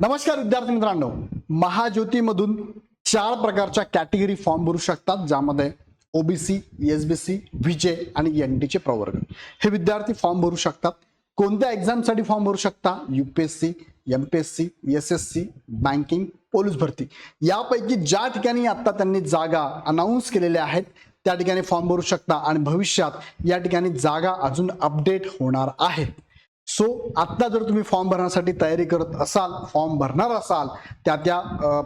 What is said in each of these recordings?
नमस्कार विद्यार्थी मित्रांनो महाज्योतीमधून चार प्रकारच्या कॅटेगरी फॉर्म भरू शकतात ज्यामध्ये OBC S B C VJ आणि एन टीचे प्रवर्ग. हे विद्यार्थी फॉर्म भरू शकतात. कोणत्या एक्झामसाठी फॉर्म भरू शकता? UPSC M P S C S S C banking police भरती. यापैकी ज्या ठिकाणी आत्ता त्यांनी जागा अनाऊन्स केलेल्या आहेत त्या ठिकाणी फॉर्म भरू शकता. आणि भविष्यात या ठिकाणी जागा अजून अपडेट होणार आहेत. सो आत्ता जर तुम्ही फॉर्म भरण्यासाठी तयारी करत असाल फॉर्म भरणार असाल त्या त्या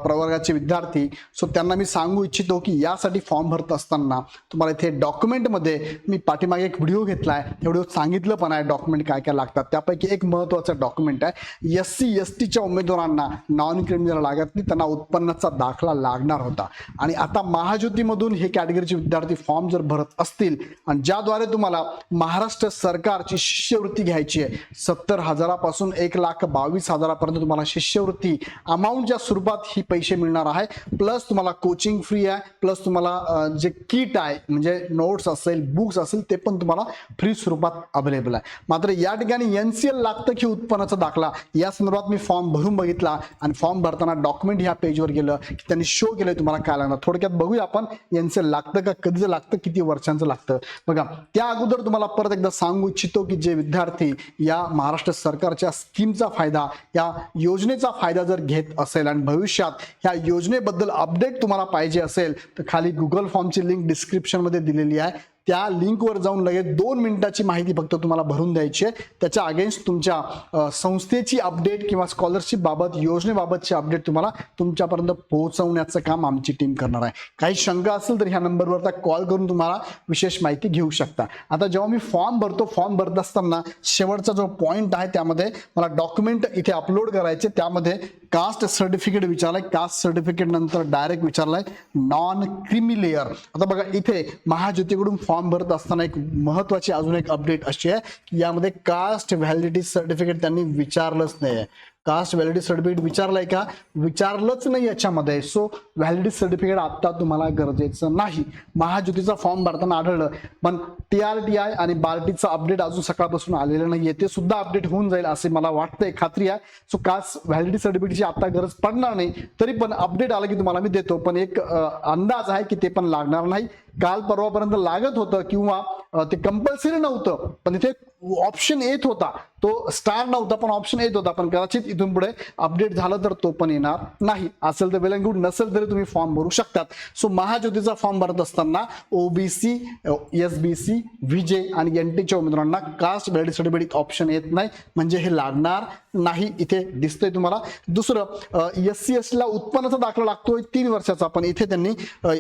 प्रवर्गाचे विद्यार्थी सो त्यांना मी सांगू इच्छितो की यासाठी फॉर्म भरत असताना तुम्हाला इथे डॉक्युमेंटमध्ये मी पाठीमागे एक व्हिडिओ घेतला आहे त्या व्हिडिओ सांगितलं पण आहे डॉक्युमेंट काय काय लागतात. त्यापैकी एक महत्त्वाचं डॉक्युमेंट आहे. एस सी एस टीच्या उमेदवारांना नॉन क्रिमिनल लागत नाही त्यांना उत्पन्नाचा दाखला लागणार होता. आणि आता महाज्योतीमधून हे कॅटेगरीचे विद्यार्थी फॉर्म जर भरत असतील आणि ज्याद्वारे तुम्हाला महाराष्ट्र सरकारची शिष्यवृत्ती घ्यायची आहे सत्तर हजारापासून एक लाख बावीस हजारापर्यंत तुम्हाला शिष्यवृत्ती अमाऊंटच्या स्वरूपात ही पैसे मिळणार आहे प्लस तुम्हाला कोचिंग फ्री आहे प्लस तुम्हाला जे किट आहे म्हणजे नोट्स असेल बुक्स असेल ते पण तुम्हाला फ्री स्वरूपात अवेलेबल आहे. मात्र या ठिकाणी एन सी एल लागतं की उत्पन्नाचा दाखला? या संदर्भात मी फॉर्म भरून बघितला आणि फॉर्म भरताना डॉक्युमेंट ह्या पेजवर गेलं की त्यांनी शो केलं तुम्हाला काय लागणार. थोडक्यात बघूया आपण एन सी एल लागतं का? कधीचं लागतं किती वर्षांचं लागतं? बघा त्या अगोदर तुम्हाला परत एकदा सांगू इच्छितो की जे विद्यार्थी या महाराष्ट्र सरकारच्या स्कीमचा फायदा या योजनेचा फायदा जर घेत असेल आणि भविष्यात ह्या योजनेबद्दल अपडेट तुम्हाला पाहिजे असेल तर खाली गुगल फॉर्मची लिंक डिस्क्रिप्शनमध्ये दिलेली आहे. त्या लिंकवर जाऊन लगेच दोन मिनिटाची माहिती फक्त तुम्हाला भरून द्यायची आहे. त्याच्या अगेन्स्ट तुमच्या संस्थेची अपडेट किंवा स्कॉलरशिप बाबत योजनेबाबतची अपडेट तुम्हाला तुमच्यापर्यंत पोहोचवण्याचं काम आमची टीम करणार आहे. काही शंका असेल तर ह्या नंबरवर कॉल करून तुम्हाला विशेष माहिती घेऊ शकता. आता जेव्हा मी फॉर्म भरतो फॉर्म भरत असताना शेवटचा जो पॉईंट आहे त्यामध्ये मला डॉक्युमेंट इथे अपलोड करायचे त्यामध्ये कास्ट सर्टिफिकेट विचारलंय कास्ट सर्टिफिकेट नंतर डायरेक्ट विचारलाय नॉन क्रिमी लेअर आता बघा इथे महाज्योतीकडून फॉर्म भरत असताना एक महत्वाची अजून एक अपडेट अशी आहे की यामध्ये कास्ट व्हॅलिडिटी सर्टिफिकेट त्यांनी विचारलंच नाही आहे कास्ट व्हॅलिडिटी सर्टिफिकेट विचारलंय का? विचारलंच नाही याच्यामध्ये. सो व्हॅलिडिटी सर्टिफिकेट आत्ता तुम्हाला गरजेचं नाही. महाज्योतीचा फॉर्म भरताना आढळलं. पण टी आर टी आय आणि बार्टीचं अपडेट अजून सकाळपासून आलेलं नाही ते सुद्धा अपडेट होऊन जाईल असे मला वाटतंय. खात्री आहे. सो कास्ट व्हॅलिडिटी सर्टिफिकेटची आता गरज पडणार नाही. तरी पण अपडेट आलं की तुम्हाला मी देतो. पण एक अंदाज आहे की ते पण लागणार नाही. काल परवापर्यंत लागत होतं किंवा ते कंपल्सरी नव्हतं. पण इथे ऑप्शन येत होता. तो स्टार नव्हता पण ऑप्शन येत होता. पण कदाचित इथून पुढे अपडेट झालं तर तो पण येणार नाही. असेल तर वेल अँड गुड नसेल तरी तुम्ही फॉर्म भरू शकतात. सो महाज्योतीचा फॉर्म भरत असताना OBC S B C VJ आणि एन टीच्या उमेदवारांना कास्ट व्हॅलिडिटी सर्टिफिकेट ऑप्शन येत नाही. म्हणजे हे लागणार नाही. इथे दिसतंय तुम्हाला. दुसरं एस सी एस ला उत्पन्नाचा दाखला लागतोय तीन वर्षाचा. पण इथे त्यांनी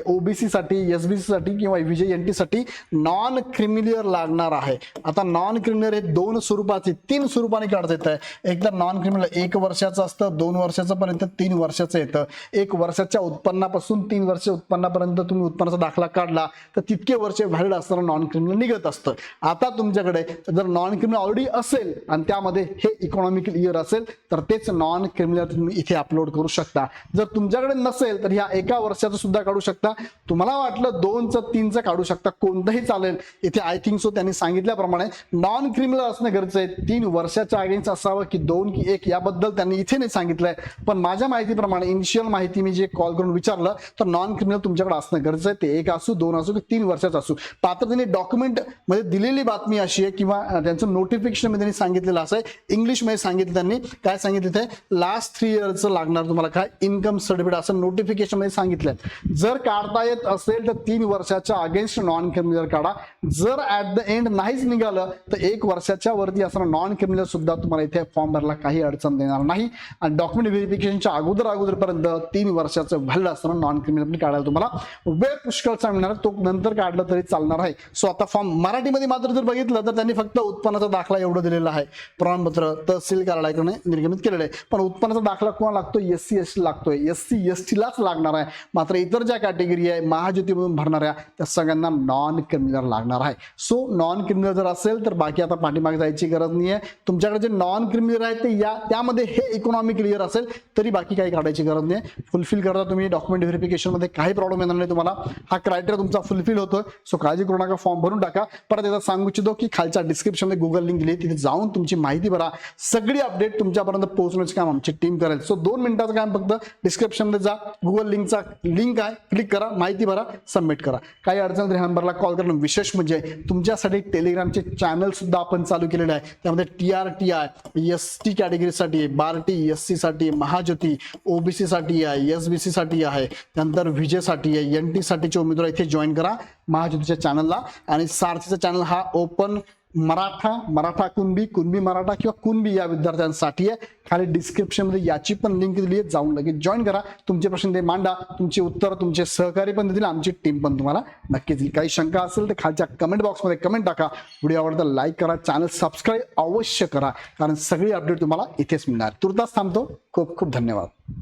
ओबीसी साठी एस बी सी साठी किंवा विजय एन टी साठी नॉन क्रिमिलियर लागणार आहे. आता नॉन क्रिमिलियर हे दोन स्वरूपाचे तीन स्वरूपाने काढता येत आहे एकदा नॉन क्रिमिनल एक वर्षाचं असतं दोन वर्षाचं पर्यंत तीन वर्षाचं येतं. एक वर्षाच्या उत्पन्नापासून तीन वर्ष उत्पन्नापर्यंत तुम्ही उत्पन्नाचा दाखला काढला तर तितके वर्ष व्हॅलिड असताना नॉन क्रिमिनल निघत असतं. आता तुमच्याकडे जर नॉन क्रिमिनल ऑलरेडी असेल आणि त्यामध्ये हे इकॉनॉमिकल इयर असेल तर तेच नॉन क्रिमिनल तुम्ही इथे अपलोड करू शकता. जर तुमच्याकडे नसेल तर ह्या एका वर्षाचं सुद्धा काढू शकता. तुम्हाला वाटलं दोनचं तीनचं काढू शकता कोणतंही चालेल. इथे आय थिंक सो त्यांनी सांगितल्याप्रमाणे नॉन क्रिमिनल असणं गरजेचं आहे. तीन वर्षाच्या अगेन्स्ट असावं की दोन की एक याबद्दल त्यांनी इथे नाही सांगितलंय. पण माझ्या माहितीप्रमाणे इनिशियल माहिती मी जे कॉल करून विचारलं तर नॉन क्रिमिनल तुमच्याकडे असणं गरजेचं आहे. ते एक असू दोन असू की तीन वर्षाचं असू. पात्र त्यांनी डॉक्युमेंटमध्ये दिलेली बातमी अशी आहे किंवा त्यांचं नोटिफिकेशनमध्ये त्यांनी सांगितलेलं असं आहे. इंग्लिशमध्ये सांगितलं त्यांनी. काय सांगितलं ते लास्ट थ्री इयरचं लागणार तुम्हाला काय? इन्कम सर्टिफिकेट असं नोटिफिकेशनमध्ये सांगितलंय. जर काढता येत असेल तर तीन वर्षाच्या अगेन्स्ट नॉन क्रिमिनल काढा. जर ऍट द एंड नाहीच निघालं तर एक वर्षाच्या वरती असणारा नॉन क्रिमिनल सुद्धा तुम्हाला इथे फॉर्म भरला काही अडचण देणार नाही. आणि डॉक्युमेंट व्हेरिफिकेशनच्या अगोदर अगोदरपर्यंत तीन वर्षाचं भरलं असताना नॉन क्रिमिनल काढायला तुम्हाला वेळ पुष्कळचा मिळणार तो नंतर काढला तरी चालणार आहे. सो आता फॉर्म मराठीमध्ये मात्र जर बघितलं तर त्यांनी फक्त उत्पन्नाचा दाखला एवढं दिलेला आहे. प्रमाणपत्र तहसील कार्यालयाकडे निर्गमित केलेलं आहे. पण उत्पन्नाचा दाखला कोणा लागतो एस सी एस टी लागतोय. एस सी एस टीलाच लागणार आहे. मात्र इतर ज्या कॅटेगरी आहे महाज्योतीमधून भरणाऱ्या त्या सगळ्यांना नॉन क्रिमिनल लागणार आहे. सो नॉन क्रिमिनल जर असेल तर बाकी बाकी आता पाठीमागे जायची गरज नाही आहे तुमच्याकडे जे नॉन क्रिमिनल आहेत ते या त्यामध्ये हे इकॉनॉमी क्लिअर असेल तरी बाकी काही काढायची गरज नाही फुलफिल करता तुम्ही डॉक्युमेंट व्हेरिफिकेशनमध्ये काही प्रॉब्लेम येणार नाही तुम्हाला. हा क्रायटेरिया तुमचा फुलफिल होतोय. सो काळजी करू नका फॉर्म भरून टाका. परत एकदा सांगू इच्छितो की खालच्या डिस्क्रिप्शनमध्ये गुगल लिंक दिली तिथे जाऊन तुमची माहिती भरा. सगळी अपडेट तुमच्यापर्यंत पोहोचण्याचं काम आमची टीम करेल. सो दोन मिनिटाचं काम फक्त डिस्क्रिप्शनमध्ये जा. गुगल लिंकचा लिंक आहे. क्लिक करा. माहिती भरा. सबमिट करा. काही अडचण तरी नंबरला कॉल करणं विशेष म्हणजे तुमच्यासाठी टेलिग्रामचे चॅनल सुद्धा आपण चालू केलेलं आहे. त्यामध्ये T R T I S T कॅटेगरीसाठी BARTI S C साठी महाज्योती ओबीसी साठी आहे एस बी सी साठी आहे त्यानंतर विजेसाठी आहे एन टी साठीचे उमेदवार इथे जॉईन करा महाज्योतीच्या चॅनलला आणि सारथीचा चॅनल हा ओपन मराठा मराठा कुणबी कुणबी मराठा किंवा कुणबी या विद्यार्थ्यांसाठी आहे. खाली डिस्क्रिप्शनमध्ये याची पण लिंक दिली आहे. जाऊन लगेच जॉईन करा. तुमचे प्रश्न ते मांडा. तुमचे उत्तर तुमचे सहकारी पण देतील. आमची टीम पण तुम्हाला नक्कीच देईल. काही शंका असेल तर खालच्या कमेंट बॉक्समध्ये कमेंट टाका. व्हिडिओ आवडता लाईक करा. चॅनल सबस्क्राईब अवश्य करा. कारण सगळी अपडेट तुम्हाला इथेच मिळणार. तुर्तास थांबतो. खूप खूप धन्यवाद.